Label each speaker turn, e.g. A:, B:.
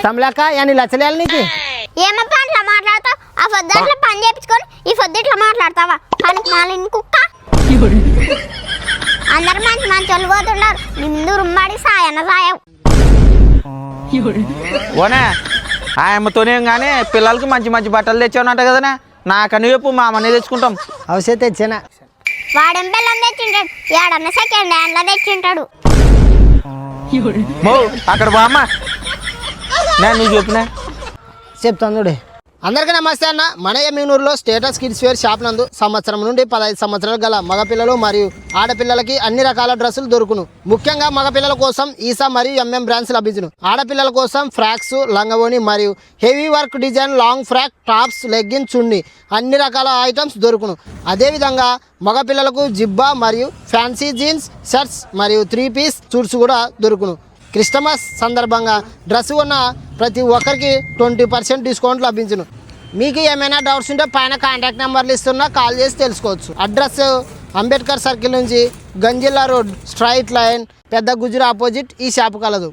A: ఇష్టం లేక అని లచ్చలేయాలి నీకు?
B: ఏమప్పా అట్లా మాట్లాడతావు. ఆ పొద్దు అట్లా పని చేయించుకొని ఈ పొద్దు ఇట్లా మాట్లాడతావా? పనికి మాలిన కుక్క. అందరు మంచి మంచి వాళ్ళు పోతున్నారు నీ ముందు రుమ్మాడి సాయన్న సాయం.
C: ఓనే ఆ అమ్మతోనే కానీ పిల్లలకి మంచి మంచి బట్టలు తెచ్చావునంట కదనే. నాకని చెప్పు మా అమ్మనే తెచ్చుకుంటాం.
A: అవసరం తెచ్చానా?
B: వాడేం పిల్లం తెచ్చింటాడు? ఏడన్నా సెకండ్ హ్యాండ్లో తెచ్చింటాడు.
C: మో అక్కడ బా నేను చెప్పినా
A: చెప్తాను చూడు. అందరికీ నమస్తే అన్న. మన ఎమ్మినూరులో స్టేటస్ కిడ్స్ వేర్ షాప్ నందు సంవత్సరం నుండి పదహైదు సంవత్సరాలు గల మగపిల్లలు మరియు ఆడపిల్లలకి అన్ని రకాల డ్రెస్సులు దొరుకును. ముఖ్యంగా మగపిల్లల కోసం ఈసా మరియు ఎంఎం బ్రాండ్స్ లభించును. ఆడపిల్లల కోసం ఫ్రాక్స్ లంగవోని మరియు heavy work design long frock tops legging చున్నీ అన్ని రకాల ఐటమ్స్ దొరుకును. అదేవిధంగా మగపిల్లలకు జిబ్బా మరియు ఫ్యాన్సీ జీన్స్ షర్ట్స్ మరియు త్రీ పీస్ సూట్స్ కూడా దొరుకును. క్రిస్టమస్ సందర్భంగా డ్రెస్ ఉన్న ప్రతి ఒక్కరికి ట్వంటీ పర్సెంట్ డిస్కౌంట్ లభించును. మీకు ఏమైనా డౌట్స్ ఉంటే పైన కాంటాక్ట్ నెంబర్లు ఇస్తున్నా కాల్ చేసి తెలుసుకోవచ్చు. అడ్రస్ అంబేద్కర్ సర్కిల్ నుంచి గంజిల్లా రోడ్ స్ట్రైట్ లైన్ పెద్ద గుజరా ఆపోజిట్ ఈ షాప్ కలదు.